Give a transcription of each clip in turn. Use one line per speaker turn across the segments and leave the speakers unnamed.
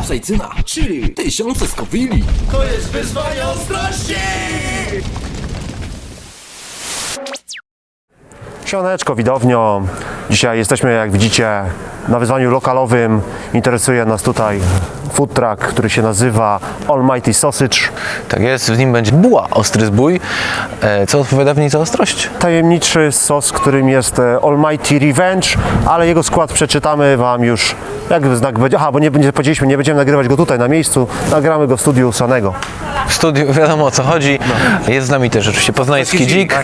Kapsajcyna, chili, tysiące skowili.
To jest wyzwanie ostrości!
Siemaneczko, widownio. Dzisiaj jesteśmy, jak widzicie, na wyzwaniu lokalowym. Interesuje nas tutaj food truck, który się nazywa Almighty Sausage.
Tak jest, w nim będzie buła, ostry zbój, e, co odpowiada w niej za ostrość.
Tajemniczy sos, którym jest e, Almighty Revenge, ale jego skład przeczytamy Wam już, jak znak będzie. Aha, bo nie, nie powiedzieliśmy, nie będziemy nagrywać go tutaj na miejscu, nagramy go w studiu Sanego.
Studiu wiadomo o co chodzi. Jest z nami też oczywiście poznański dzik,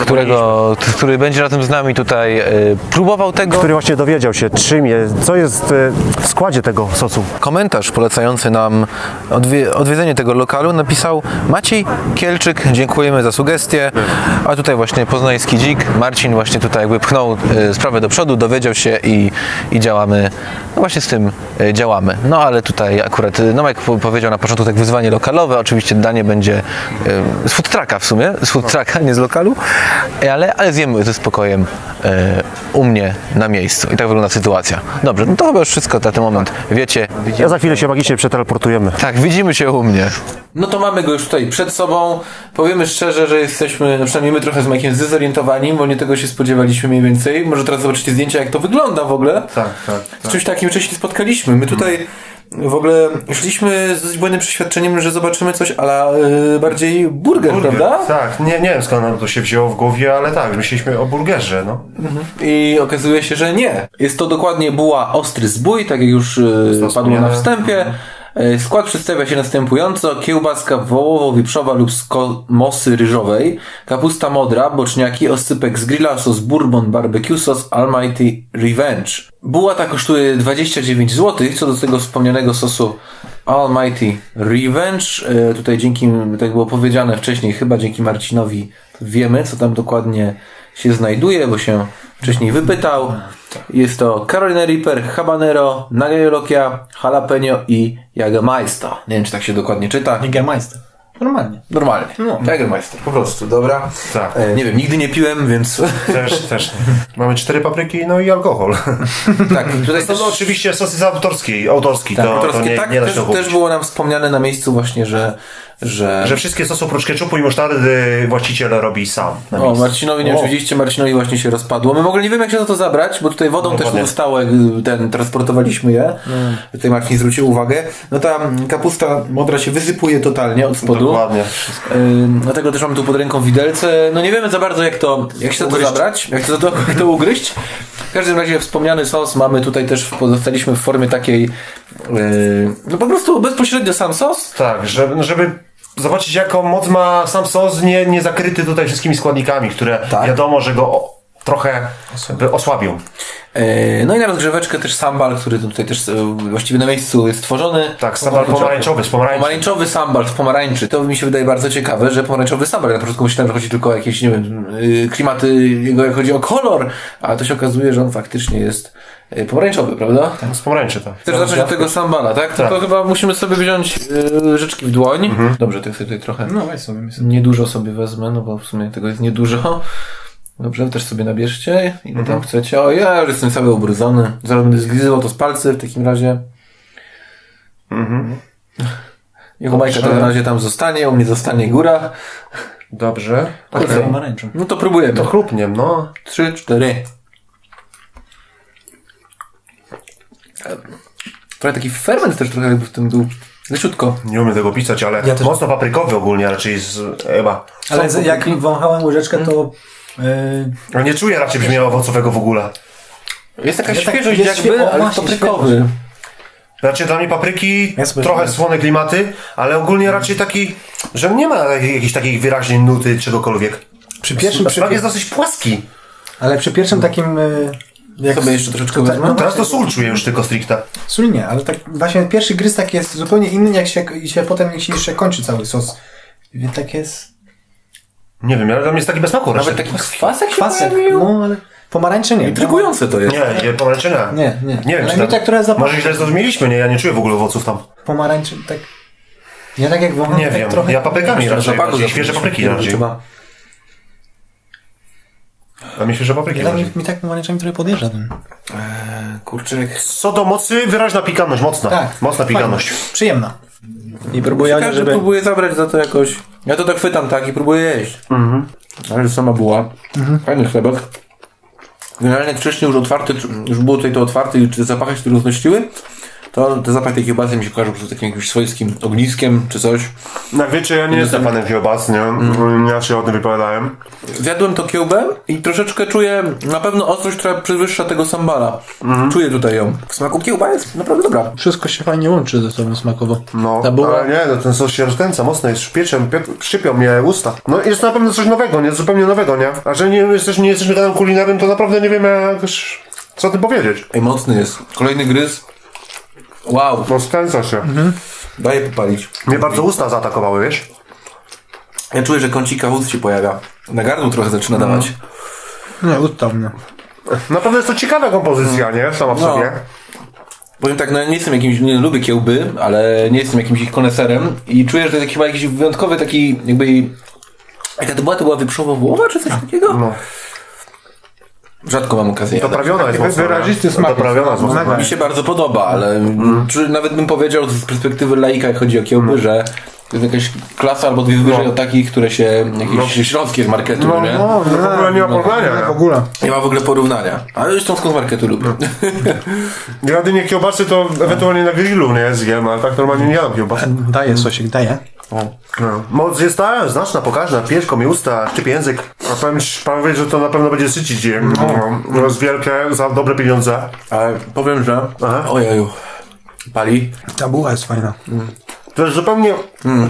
którego, który będzie razem z nami tutaj e, próbował tego.
Który właśnie dowiedział się, czym jest, co jest e, w składzie tego sosu.
Komentarz polecający nam odwie, odwiedzenie tego lokalu napisał Maciej Kielczyk, dziękujemy za sugestię. A tutaj właśnie poznański dzik, Marcin właśnie tutaj jakby pchnął e, sprawę do przodu, dowiedział się i, i działamy, no właśnie z tym e, działamy. No ale tutaj akurat, e, no jak po- powiedział na początku, tak wyzwanie lokalowe, oczywiście danie będzie e, z food trucka w sumie, z food trucka, nie z lokalu, e, ale, ale zjemy ze spokojem e, u mnie na miejscu. I tak wygląda sytuacja. Dobrze, no to chyba już wszystko na ten moment wiecie.
Ja za chwilę się magicznie przeteleportujemy.
Tak, widzimy się u mnie.
No to mamy go już tutaj przed sobą. Powiemy szczerze, że jesteśmy, no przynajmniej my trochę z Majkiem zdezorientowani, bo nie tego się spodziewaliśmy mniej więcej. Może teraz zobaczycie zdjęcia, jak to wygląda w ogóle.
Tak, tak.
Z czymś takim wcześniej spotkaliśmy. My tutaj w ogóle szliśmy z dość błędnym przeświadczeniem, że zobaczymy coś ale bardziej burger, prawda?
Tak, nie, nie wiem skąd nam to się wzięło w głowie, ale tak, myśleliśmy o burgerze, no.
I okazuje się, że nie. Jest to dokładnie buła ostry zbój, tak jak już e, padło na wstępie. E, Skład przedstawia się następująco. Kiełbaska wołowo-wieprzowa lub z mosy ryżowej, kapusta modra, boczniaki, oscypek z grilla, sos bourbon, barbecue sos Almighty Revenge. Buła ta kosztuje 29 zł, co do tego wspomnianego sosu Almighty Revenge. E, Tutaj dzięki, tak było powiedziane wcześniej, chyba dzięki Marcinowi wiemy, co tam dokładnie się znajduje, bo się wcześniej wypytał. Jest to Carolina Reaper, Habanero, Nagajolokia, Jalapeno i Jagermeister. Nie wiem, czy tak się dokładnie czyta.
Jägermeister. Normalnie.
Normalnie. No. Jagermeister, po prostu, dobra.
Tak.
E, nie wiem, nigdy nie piłem, więc
Też, też. Mamy cztery papryki, no i alkohol.
tak. Tutaj
To
też,
oczywiście sos jest autorski, autorski, to, to
autorskie,
nie,
tak,
nie
też, też było nam wspomniane na miejscu właśnie, że, że,
Że wszystkie sosy oprócz ketchupu i musztardy właściciel robi sam.
O. Marcinowi nie
O.
oczywiście, Marcinowi właśnie się rozpadło. My w ogóle nie wiemy jak się za to zabrać, bo tutaj wodą też
dokładnie.
zostało, jak ten, transportowaliśmy je. Tutaj Marcin zwrócił uwagę. No ta kapusta modra się wysypuje totalnie od spodu.
Dokładnie.
Yy, dlatego też mamy tu pod ręką widelce. No nie wiemy za bardzo jak to, jak się za to zabrać, jak to, za to, jak to ugryźć. W każdym razie wspomniany sos mamy tutaj też, dostaliśmy w formie takiej, yy, no po prostu bezpośrednio sam sos.
Tak, żeby, żeby zobaczyć jaką moc ma sam sos, nie, nie zakryty tutaj wszystkimi składnikami, które
Tak.
wiadomo, że go trochę by osłabią.
Yy, No i na rozgrzeweczkę też sambal, który tutaj też yy, właściwie na miejscu jest tworzony.
Tak, sambal pomarańczowy z pomarańczy.
Pomarańczowy sambal z pomarańczy. To mi się wydaje bardzo ciekawe, że pomarańczowy sambal. Na początku myślałem, że chodzi tylko o jakieś, nie wiem, yy, klimaty, jego jak chodzi o kolor, a to się okazuje, że on faktycznie jest pomarańczowy, prawda?
Z pomarańczy, tak.
Chcesz zacząć od tego sambala, tak? To, to chyba musimy sobie wziąć yy, rzeczki w dłoń. Dobrze, to ja sobie tutaj trochę
No weź sobie myślę.
niedużo sobie wezmę, no bo w sumie tego jest niedużo. Dobrze, też sobie nabierzcie, ile tam chcecie. O, ja już jestem cały ubrudzony. Zaraz będę zgryzywał to z palcy w takim razie. Jego Majka to na razie tam zostanie, u mnie zostanie góra.
Dobrze. Okej.
pomarańczą.
No to próbujemy.
To chlupniem, no.
Trzy, cztery. Trochę taki ferment też trochę jakby w tym był. Leciutko.
Nie umiem tego pisać, ale
Ja też-
mocno paprykowy ogólnie, raczej z chyba.
Ale z- jak wąchałem łyżeczkę, to...
Ale nie czuję raczej brzmienia owocowego w ogóle.
Jest taka
Ja tak-
świeżość
jest
jakby,
o,
ale
właśnie,
paprykowy.
Znaczy dla mnie papryki
Ja
trochę słone klimaty, ale ogólnie raczej taki, że nie ma jakiej- jakiejś takiej wyraźnej nuty czegokolwiek.
przy pierwszym... Przy,
jest dosyć płaski.
ale przy pierwszym takim... Yy, jak
Sobie jeszcze troszeczkę wezmę.
no
Teraz to sól czuję już tylko stricte.
Sól nie, ale tak właśnie pierwszy gryz taki jest zupełnie inny, jak się, i się potem jak się jeszcze kończy cały sos. Więc tak jest...
Nie wiem, ale dla mnie jest taki bez smaku
Nawet
raczej.
taki kwasek się
Kwasek,
pojawił?
no ale pomarańcze nie.
Intrygujące to jest.
Nie, nie, pomarańczy nie.
Nie, nie.
Nie wiem,
Ale
czy
mi
tam,
tak trochę zapach-
Może źle zrozumieliśmy, nie? Ja nie czuję w ogóle owoców tam.
Pomarańcze, tak... Ja tak jak wącham,
Nie
tak
wiem,
trochę...
ja paprykami raczej,
Zapachu
bardziej świeże papryki raczej.
Trzeba...
A myślę, że papryki
Ja mi, mi tak pomarańczami trochę podjeżdża ten.
Kurczek.
Co do mocy, wyraźna pikantność, mocna.
Tak.
Mocna pikantność.
Fajnie. Przyjemna. I próbuję,
Każdy
żeby...
próbuje zabrać za to jakoś. Ja to tak chwytam tak i próbuję jeść. Mhm. Ale sama była. Fajny chlebek. Generalnie wcześniej już otwarty, już było tutaj to otwarte i te zapachy się tu roznosiły, to te zapach tej kiełbasy mi się kojarzą po takim jakimś swojskim ogniskiem czy coś.
Jak wiecie, ja nie jestem fanem kiełbas, nie? Ja się o tym wypowiadałem.
Zjadłem to kiełbę i troszeczkę czuję na pewno ostrość, która przewyższa tego sambala. Czuję tutaj ją. W smaku kiełba jest naprawdę dobra.
Wszystko się fajnie łączy ze sobą smakowo.
No,
Ta była...
ale nie, no ten sos się rozkręca mocno, jest szpieczem, pie- szczypią mnie usta. No jest na pewno coś nowego, nie? Zupełnie nowego, nie? A że nie jesteś, nie jesteśmy kanałem kulinarnym, to naprawdę nie wiemy jak, co o tym powiedzieć.
Ej, mocny jest. Kolejny gryz. Wow,
No skręca się.
daje popalić.
Mnie bardzo usta zaatakowały, wiesz?
Ja czuję, że kącika ust się pojawia. Na gardło trochę zaczyna dawać.
Nie, usta mnie.
Naprawdę jest to ciekawa kompozycja, nie? Sama w
No.
sobie.
Powiem tak, no ja nie jestem jakimś, nie lubię kiełby, ale nie jestem jakimś ich koneserem i czuję, że to jest chyba jakiś wyjątkowy taki jakby... Jaka to była? To była wieprzowa wołowa czy coś takiego?
No.
Rzadko mam okazję.
Doprawiona jest mocno,
wyrazisty smak.
Doprawiona jest mocno.
Mi się bardzo podoba, ale czy nawet bym powiedział z perspektywy laika, jak chodzi o kiełby, że to jest jakaś klasa albo dwie wyżej od takich, które się jakieś środki z marketu,
No,
nie?
no, no, w ogóle nie ma porównania,
W
nie?
ogóle.
Nie ma w ogóle porównania. Ale zresztą skąd z marketu lubię.
Ja jedynie kiełbasy to ewentualnie na grillu, nie? Zjem, ale tak normalnie nie jadam kiełbasy.
Daje sosik, daje.
No. Moc jest ta, znaczna, pokaźna, pierzko mi usta, szczypie język. A powiem, ci- powiem że to na pewno będzie sycić je. No. Jest wielkie, za dobre pieniądze.
Ale powiem, że...
Aha.
Ojeju. Pali.
Ta buła jest fajna.
To jest zupełnie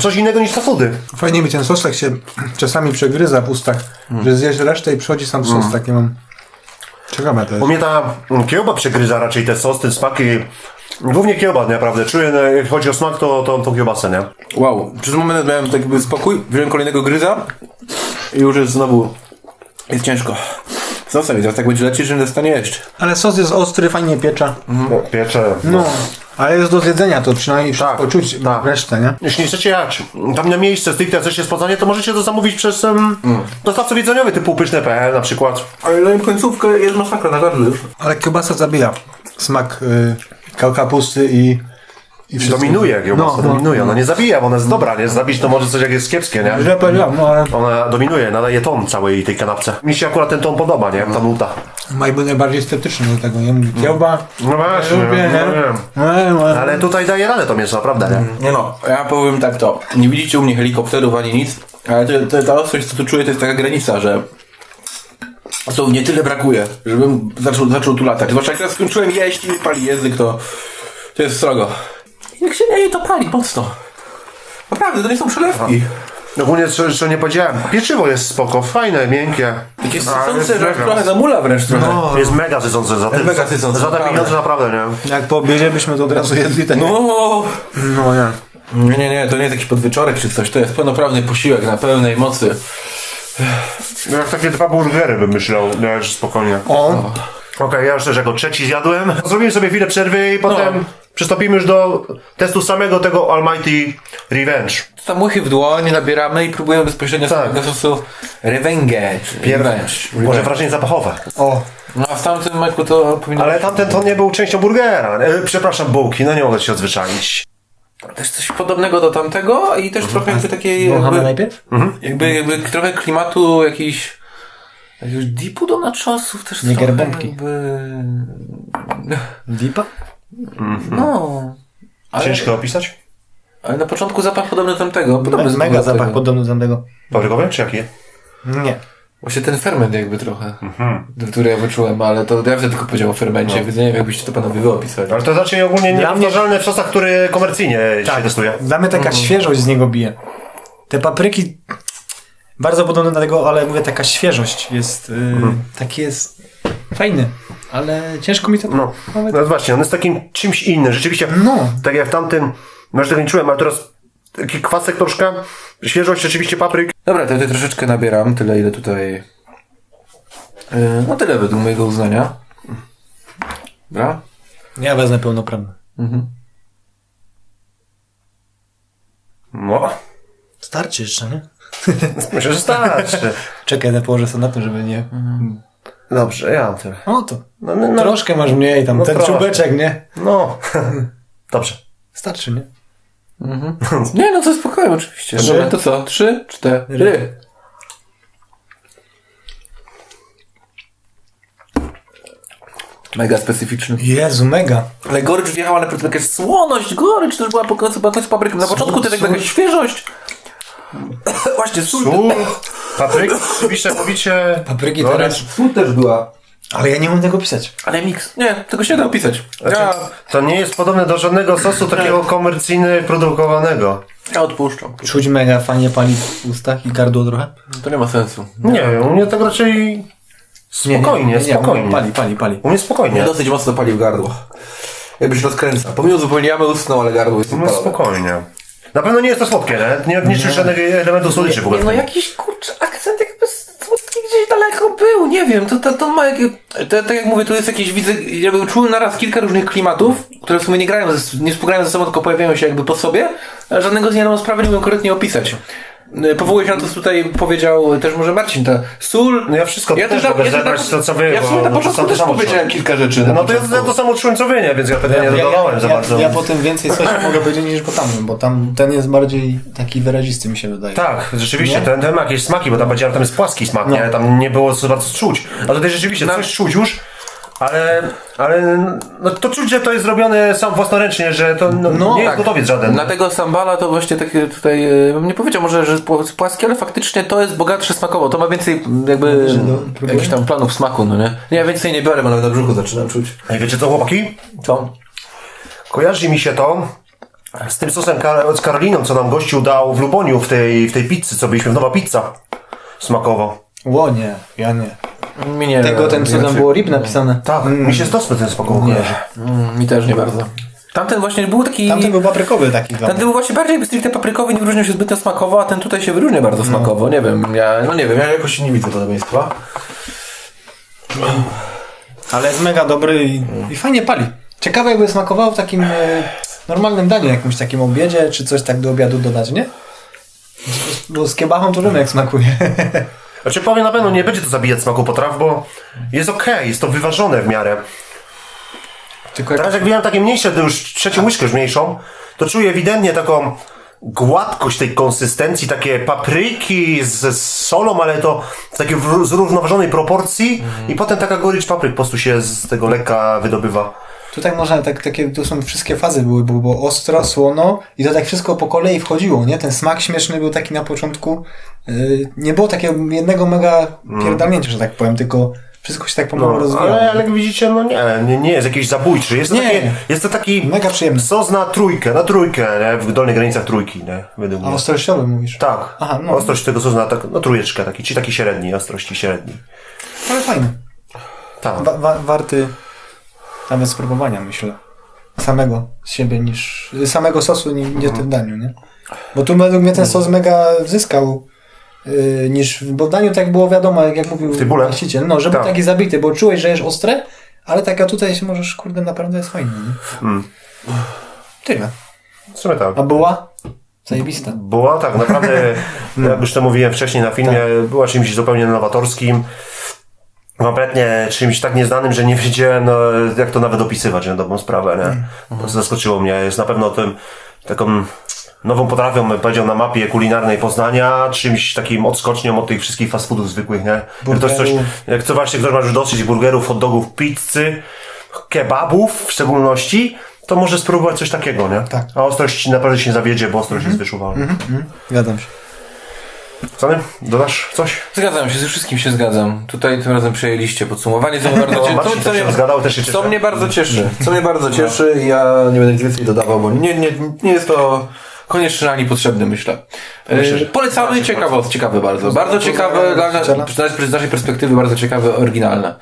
coś innego niż foody.
Fajnie mi ten sos tak się czasami przegryza w ustach, że zjesz resztę i przychodzi sam sos, takie mam... Ciekawe to
U
jest.
mnie ta mm, kiełba przegryza raczej te sos, ten smak i... Głównie kiełba, naprawdę. Czuję, no, jak chodzi o smak, to, to tą kiełbasę, nie?
Wow. Przez moment miałem tak jakby spokój, wziąłem kolejnego gryza i już jest znowu... Jest ciężko. Zostawić, teraz tak będzie lecieć, że nie dostanie jeść.
Ale sos jest ostry, fajnie piecza.
No, piecze.
No, ale jest do zjedzenia, to przynajmniej
Tak,
czuć
tak.
resztę, nie?
Jeśli nie chcecie jać tam na miejsce stricte chcecie spotkanie, to możecie to zamówić przez um, dostawców jedzeniowych typu pyszne.pl na przykład.
Ale daję końcówkę jest masakra na gardle.
Ale kiełbasa zabija smak y, ka- kapusty i... i wszystko.
Dominuje kiełbasa,
No, no.
dominuje. Ona nie zabija, bo ona jest dobra, nie? Zabić to może coś jak jest kiepskie, nie?
Źle powiedziałem, no ale
Ona dominuje, nadaje ton całej tej kanapce. Mi się akurat ten ton podoba, nie? Ta nuta.
Maj był najbardziej estetyczny do tego, nie? Mówi kiełba,
No właśnie,
lubię, nie?
no wiem.
No, no.
Ale tutaj daje radę to mięso, naprawdę, nie?
Nie no, ja powiem tak to. Nie widzicie u mnie helikopterów ani nic, ale to, to, ta ostrość, co tu czuję, to jest taka granica, że dosłownie tyle brakuje, żebym zaczął, zaczął tu latać. Zwłaszcza jak teraz skończyłem jeść i mi pali język, to, to jest srogo. Jak się nie je, to pali mocno. Naprawdę, to nie są przelewki.
Ogólnie, co jeszcze nie powiedziałem, pieczywo jest spoko, fajne, miękkie.
Takie sycące, że trochę zamula wręcz trochę.
Jest mega sycące za, te-
mega sycące,
za te pieniądze, naprawdę, nie?
Jak po obiedzie byśmy to od razu jedli, tak?
No,
no nie.
nie, nie, nie, to nie jest jakiś podwieczorek czy coś, to jest pełnoprawny posiłek na pełnej mocy.
No jak takie dwa burgery bym myślał, że spokojnie.
O,
Okej, ja już też jako trzeci zjadłem. Zrobimy sobie chwilę przerwy i potem
No.
przystąpimy już do testu samego tego Almighty Revenge.
Tam łychy w dłoń nabieramy i próbujemy bezpośrednio
Tak.
z tego sosu revenge. Revenge.
Może wrażenie zapachowe.
o.
No a w tamtym Majku to powinno
Ale tamten to nie był częścią burgera. E, przepraszam, bułki, no nie mogę się odzwyczaić.
Też coś podobnego do tamtego i też trochę jakby takiej jakby,
najpierw?
jakby, jakby trochę klimatu jakiś jakiegoś dipu do naczosów też
Nie
trochę jakby...
Dipa?
No. Ale,
Ciężko opisać?
ale na początku zapach podobny do tamtego. Podobny
Mega
do
zapach podobny do tamtego.
Paprykowy czy jaki?
Nie.
Właśnie ten ferment jakby trochę, który ja wyczułem, ale to ja wtedy tylko powiedział o fermencie, więc nie wiem jakbyście to panowie wy opisali.
Ale to raczej ogólnie niepowtarzalne w sosach, które komercyjnie się testuje.
Dla mnie taka świeżość z niego bije. Te papryki bardzo podobne do tego, ale mówię, taka świeżość jest, yy, taki jest fajny, ale ciężko mi to...
No. no właśnie, on jest takim czymś innym. Rzeczywiście,
No.
tak jak w tamtym, może tego nie czułem, ale teraz taki kwasek troszkę, świeżość rzeczywiście papryk.
Dobra, to ja tutaj troszeczkę nabieram, tyle ile tutaj... Yy, no tyle według mojego uznania. Dobra.
Ja wezmę pełnoprawny.
No,
Starczy jeszcze, nie?
myślę, że starczy.
Czekaj, ja położę sobie na tym, żeby nie...
Dobrze, ja mam tyle.
No to.
No, no, no,
Troszkę masz mniej tam,
No
ten
troszkę.
czubeczek, nie?
no. dobrze.
Starczy, nie?
Nie, no to spokojnie, oczywiście. Dobra, to co? Trzy, cztery. Mega specyficzny.
Jezu, mega.
Ale gorycz wjechała, ale potem jakaś słoność, gorycz też była po końcu, po końcu papryki. Na początku to jakaś świeżość. Właśnie, sól.
Sól, papryk, oczywiście pobicie.
Papryki teraz.
Sól też była.
Ale ja nie umiem tego pisać.
Ale miks. Nie, tego się nie da opisać.
Znaczy,
Ja,
To nie jest podobne do żadnego sosu takiego komercyjnie produkowanego.
ja odpuszczam.
Czuć mega fajnie pali w ustach i gardło trochę.
To nie ma sensu.
Nie wiem, u mnie tak raczej spokojnie, spokojnie.
Pali, pali, pali.
U mnie spokojnie.
Dosyć mocno pali w gardło. Jakbyś rozkręca. Pomimo uzupełniamy usnął, ale gardło jest
U mnie
upalone.
spokojnie. Na pewno nie jest to słodkie, nie? Nie, nie czuć żadnego elementu słodyczy w ogóle.
Nie, no jakiś kurczę akcent był, nie wiem, to, to, to ma jakieś, to, tak jak mówię, tu jest jakieś, widzę, jakby czułem naraz kilka różnych klimatów, które w sumie nie grają, ze, nie współgrają ze sobą, tylko pojawiają się jakby po sobie, a żadnego z nich nie mam sprawy nie umiem konkretnie opisać. Powołuję się na to, co tutaj powiedział też może Marcin, ta sól.
No ja wszystko
ja
też mogę
ja też
zebrać to, co wy,
Ja w sumie na początku też powiedziałem kilka rzeczy.
No to ja
początku.
to samo czułem co wy, nie? Więc ja tego nie
Ja,
dodawałem
ja,
za
ja,
bardzo.
ja potem więcej coś mogę powiedzieć niż po tamtym, bo tam ten jest bardziej taki wyrazisty mi się wydaje.
Tak, rzeczywiście,
Nie?
ten, ten ma jakieś smaki, bo tam powiedziałem, tam jest płaski smak,
No.
nie? Tam nie było co bardzo czuć. A tutaj rzeczywiście coś czuć już, ale, ale no, to czuć, że to jest zrobione sam własnoręcznie, że to no,
No,
nie jest
tak.
gotowiec żaden.
Dlatego sambala to właśnie takie tutaj, e, bym nie powiedział może, że pł- płaskie, ale faktycznie to jest bogatsze smakowo. To ma więcej jakby
próbuję?
jakichś tam planów smaku, no nie? Nie, ja więcej nie biorę, bo nawet na brzuchu zaczynam czuć.
Ej, wiecie co, chłopaki?
Co?
Kojarzy mi się to z tym sosem Kar- z Karoliną, co nam gościu dał w Luboniu w tej, w tej pizzy, co byliśmy w Nowa Pizza. Smakowo.
Ło, nie, ja nie.
Mi nie.
Tego, ten, co tam było RIP napisane.
Tak, mi się z ten smakowo kojarzy.
Mm, mi też nie bardzo. Tamten właśnie był taki...
Tamten był paprykowy taki dla
Ten
mnie.
był właśnie bardziej stricte paprykowy, nie wyróżniał się zbytnio smakowo, a ten tutaj się wyróżnia bardzo smakowo. Nie wiem, ja, no nie wiem, ja jakoś nie widzę podobieństwa.
Ale jest mega dobry i, i fajnie pali. Ciekawe jakby smakowało w takim e, normalnym daniu, jakimś takim obiedzie, czy coś tak do obiadu dodać, nie? Bo z kiebachą to wiemy jak smakuje.
Znaczy powiem na pewno, nie będzie to zabijać smaku potraw, bo jest okej, jest to wyważone w miarę.
Tylko jak
Teraz jak wziąłem takie mniejsze, to już trzecią łyżkę już mniejszą, to czuję ewidentnie taką gładkość tej konsystencji, takie papryki z, z solą, ale to w takiej zrównoważonej proporcji i potem taka gorycz papryk po prostu się z tego lekka wydobywa.
Tu tak można, tak, takie, tu są wszystkie fazy były, było, było ostro, słono i to tak wszystko po kolei wchodziło, nie? Ten smak śmieszny był taki na początku. Yy, nie było takiego jednego mega pierdalnięcia, że tak powiem, tylko wszystko się tak pomału
No,
rozwijało.
ale, ale jak widzicie, no nie, nie, nie jest jakiś zabójczy. Jest to,
Nie.
takie, jest to taki
Mega przyjemny.
sos na trójkę, na trójkę, nie? w dolnych granicach trójki, nie? według
A
mnie.
ostrościowy mówisz?
Tak,
Aha, no.
ostrość tego sosu na tak, no trójeczkę taki, czy taki średni, ostrości średni.
Ale fajny.
Tak.
Wa- wa- warty nawet spróbowania, myślę. Samego z siebie niż... Samego sosu nie, nie w daniu, nie? Bo tu według mnie ten sos mega zyskał yy, niż... Bo w daniu tak było wiadomo, jak, jak mówił właściciel, no, że był
Tak.
taki zabity, bo czułeś, że jest ostre, ale tak a tutaj się możesz, kurde, naprawdę jest fajny, nie?
Mm.
Tyle.
W sumie tak.
A była? Zajebista.
Była tak naprawdę, jak już to mówiłem wcześniej na filmie, była czymś zupełnie nowatorskim. Kompletnie czymś tak nieznanym, że nie wiedziałem, no, jak to nawet opisywać na dobrą sprawę. Nie? To zaskoczyło mnie. Jest na pewno tym taką nową potrafią, bym powiedział, na mapie kulinarnej Poznania, czymś takim odskocznią od tych wszystkich fast foodów zwykłych, nie? Jak ktoś coś, jak co właśnie ktoś ma już dosyć burgerów, hot dogów, pizzy, kebabów w szczególności, to może spróbować coś takiego, nie?
Tak.
A ostrość naprawdę się nie zawiedzie, bo ostrość jest wyczuwalna.
Zgadzam się.
Sany, dodasz coś?
Zgadzam się, ze wszystkim się zgadzam. Tutaj tym razem przejęliście podsumowanie, co mnie bardzo,
O,
cie-
Marcin
co,
się
mnie,
zgadał, też się
co
cieszę.
mnie bardzo cieszy. Co mnie bardzo cieszy, ja nie będę nic więcej dodawał, bo nie, nie, nie jest to konieczne ani potrzebne, myślę.
Myślę,
E, Polecamy, ciekawe, ciekawe bardzo. Bardzo ciekawe, dla, przynajmniej z naszej perspektywy bardzo ciekawe, oryginalne.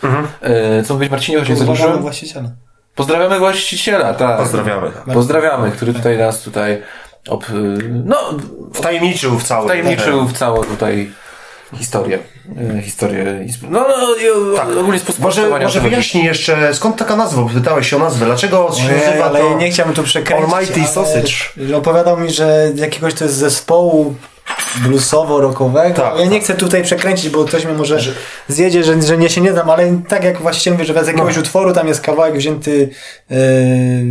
E, Co mówić Marcinie, właśnie
Pozdrawiamy
zadłużyłem?
właściciela.
Pozdrawiamy właściciela, tak.
Pozdrawiamy.
Pozdrawiamy, który tutaj nas tutaj ob, no,
Wtajemniczył w cały.
tajemniczył w całą tutaj historię. E, Historię. No, no, i
Tak.
ogólnie sposób
Może, może wyjaśnij jeszcze, skąd taka nazwa, pytałeś się o nazwę. Dlaczego się
Ojej,
nazywa
ale
to
nie chciałbym tu przekręcić.
Almighty Sausage?
Opowiadał mi, że jakiegoś to jest zespołu bluesowo-rockowego.
Tak,
ja nie
tak.
chcę tutaj przekręcić, bo ktoś mnie może zjedzie, że, że nie się nie dam, ale tak jak właściciel mówi, że z jakiegoś
No.
utworu tam jest kawałek wzięty e,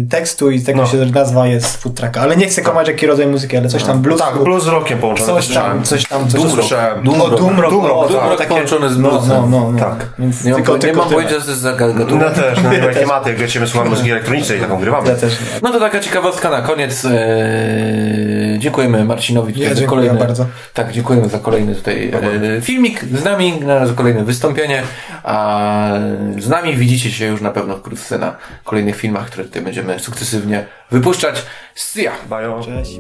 tekstu i tego
No.
się nazwa jest food. Ale nie chcę komać jaki rodzaj muzyki, ale coś tam bluesu,
Tak, blues z rockiem
coś tam,
słyszałem.
coś tam, coś tam.
rock. Słyszałem.
Doom rock.
Doom Rock,
Doom rock,
takie-
połączony z
no,
bluesem.
no, no, no.
Tak.
Więc
Nie mam,
tylko,
nie
tylko
mam pojęcia, co to jest za gatunek.
No też, no nie maty, jak wiecie, my słuchamy muzyki elektronicznej i taką grywamy.
Ja też.
No to taka ciekawostka na koniec. Eee, dziękujemy Marcinowi
Ja dziękuję
kolejny,
bardzo.
Tak, dziękujemy za kolejny tutaj e, filmik z nami, na za kolejne wystąpienie. A z nami widzicie się już na pewno wkrótce na kolejnych filmach, które tutaj będziemy sukcesywnie wypuszczać. See ya!
Bajo.
Cześć.